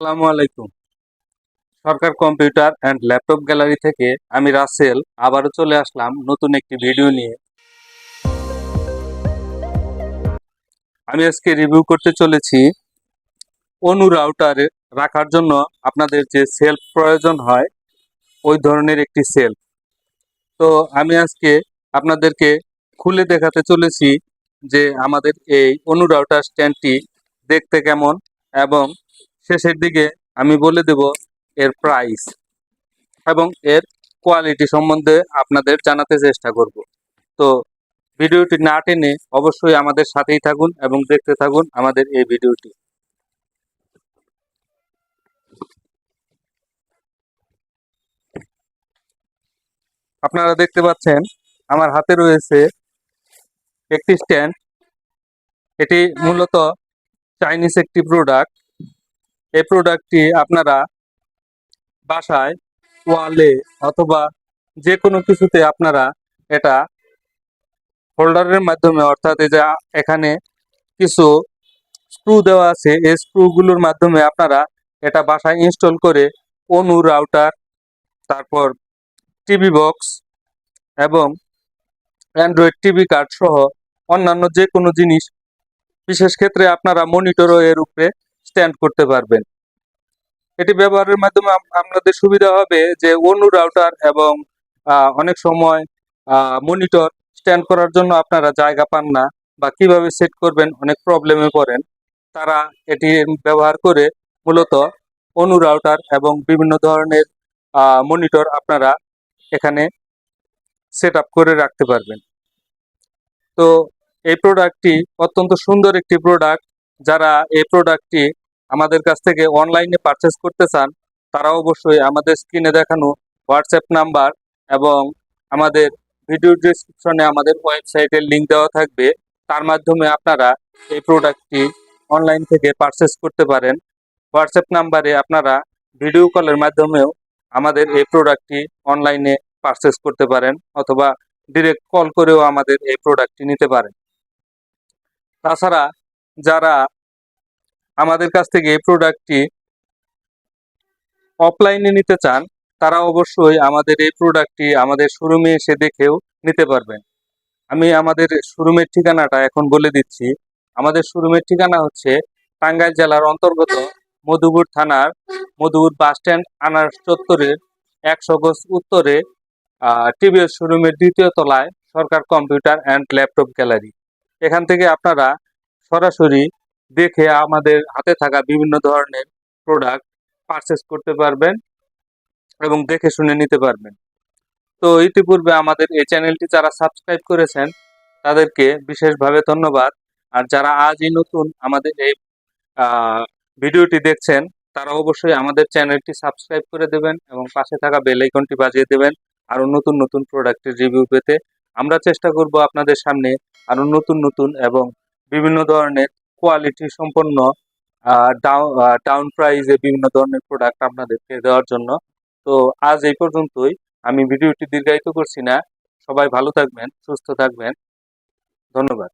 আসসালামু আলাইকুম। Sarkar computer and laptop gallery থেকে আমি রাসেল, আবারও চলে আসলাম নতুন একটি ভিডিও নিয়ে। আমি আজকে রিভিউ করতে চলেছি অনু রাউটারে রাখার জন্য আপনাদের যে সেলফ প্রয়োজন হয়, ওই ধরনের একটি সেলফ। তো আমি আজকে আপনাদেরকে খুলে দেখাতে চলেছি যে আমাদের এই অনু রাউটার স্ট্যান্ডটি দেখতে কেমন এবং শেষের দিকে আমি বলে দেব এর প্রাইস এবং এর কোয়ালিটি সম্বন্ধে আপনাদের জানাতে চেষ্টা করব। তো ভিডিওটি না টেনে অবশ্যই আমাদের সাথেই থাকুন এবং দেখতে থাকুন আমাদের এই ভিডিওটি। আপনারা দেখতে পাচ্ছেন আমার হাতে রয়েছে একটি স্ট্যান্ড এটি মূলত চাইনিজ একটি প্রোডাক্ট এই প্রোডাক্টটি আপনারা বাসায়, ওয়ালে অথবা যে কোনো কিছুতে আপনারা এটা হোল্ডারের মাধ্যমে, অর্থাৎ এই যে এখানে কিছু স্ক্রু দেওয়া আছে, এই স্ক্রুগুলোর মাধ্যমে আপনারা এটা বাসায় ইনস্টল করে অনু রাউটার তারপর টিভি বক্স এবং অ্যান্ড্রয়েড টিভি কার্ড সহ অন্যান্য যে কোনো জিনিস, বিশেষ ক্ষেত্রে আপনারা মনিটরও এর উপরে স্ট্যান্ড করতে পারবেন। এটি ব্যবহারের মাধ্যমে আপনাদের সুবিধা হবে যে অনু রাউটার এবং অনেক সময় মনিটর স্ট্যান্ড করার জন্য আপনারা জায়গা পান না বা কীভাবে সেট করবেন অনেক প্রবলেমে পড়েন। তারা এটি ব্যবহার করে মূলত অনু রাউটার এবং বিভিন্ন ধরনের মনিটর আপনারা এখানে সেট করে রাখতে পারবেন। তো এই প্রোডাক্টটি অত্যন্ত সুন্দর একটি প্রোডাক্ট যারা এই প্রোডাক্টটি আমাদের কাছ থেকে অনলাইনে পারচেস করতে চান, তারা অবশ্যই আমাদের স্ক্রিনে দেখানো হোয়াটসঅ্যাপ নাম্বার এবং আমাদের ভিডিও ডিসক্রিপশনে আমাদের ওয়েবসাইটের লিঙ্ক দেওয়া থাকবে। তার মাধ্যমে আপনারা এই প্রোডাক্টটি অনলাইন থেকে পারচেস করতে পারেন। হোয়াটসঅ্যাপ নাম্বারে আপনারা ভিডিও কলের মাধ্যমেও আমাদের এই প্রোডাক্টটি অনলাইনে পারচেস করতে পারেন অথবা ডিরেক্ট কল করেও আমাদের এই প্রোডাক্টটি নিতে পারেন। তাছাড়া যারা আমাদের কাছ থেকে এই প্রোডাক্টটি অফলাইনে নিতে চান, তারা অবশ্যই আমাদের এই প্রোডাক্টটি আমাদের শোরুমে এসে দেখেও নিতে পারবেন। আমি আমাদের শোরুমের ঠিকানাটা এখন বলে দিচ্ছি। আমাদের শোরুমের ঠিকানা হচ্ছে টাঙ্গাইল জেলার অন্তর্গত মধুপুর থানার মধুপুর বাস স্ট্যান্ড আনার চত্বরের একশো গজ উত্তরে টিভিএস শোরুমের দ্বিতীয় তলায় Sarkar computer and laptop gallery. এখান থেকে আপনারা সরাসরি দেখে আমাদের হাতে থাকা বিভিন্ন ধরনের প্রোডাক্ট পারচেস করতে পারবেন এবং দেখে শুনে নিতে পারবেন। তো ইতিপূর্বে আমাদের এই চ্যানেলটি যারা সাবস্ক্রাইব করেছেন, তাদেরকে বিশেষভাবে ধন্যবাদ। আর যারা আজই নতুন আমাদের এই ভিডিওটি দেখছেন, তারা অবশ্যই আমাদের চ্যানেলটি সাবস্ক্রাইব করে দেবেন এবং পাশে থাকা বেল আইকনটি বাজিয়ে দেবেন আরও নতুন নতুন প্রোডাক্টের রিভিউ পেতে। আমরা চেষ্টা করব আপনাদের সামনে আরও নতুন নতুন এবং বিভিন্ন ধরনের কোয়ালিটি সম্পন্ন ডাউন প্রাইজে বিভিন্ন ধরনের প্রোডাক্ট আপনাদেরকে দেওয়ার জন্য। তো আজ এই পর্যন্তই। আমি ভিডিওটি দীর্ঘায়িত করছি না। সবাই ভালো থাকবেন, সুস্থ থাকবেন। ধন্যবাদ।